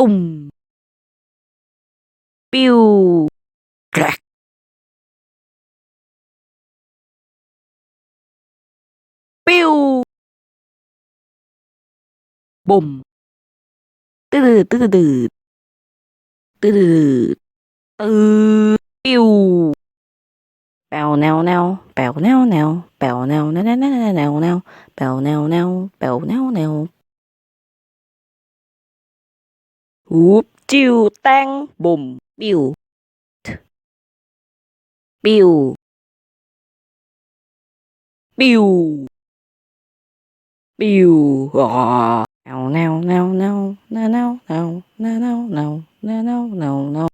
ตุ่ม ปิวแกรกปิวบุ่มตืดตืดตืดตืดตืดตืดปิวแปวแนวแนวแปวแนวแนวแปวแนวแนวแนวแนวแนวแปวแนวแนวแปวแนวแนว Whoop chiêu tan bùm biểu biểu biểu biểu gò nào nào nào nào nào nào nào nào nào nào nào nào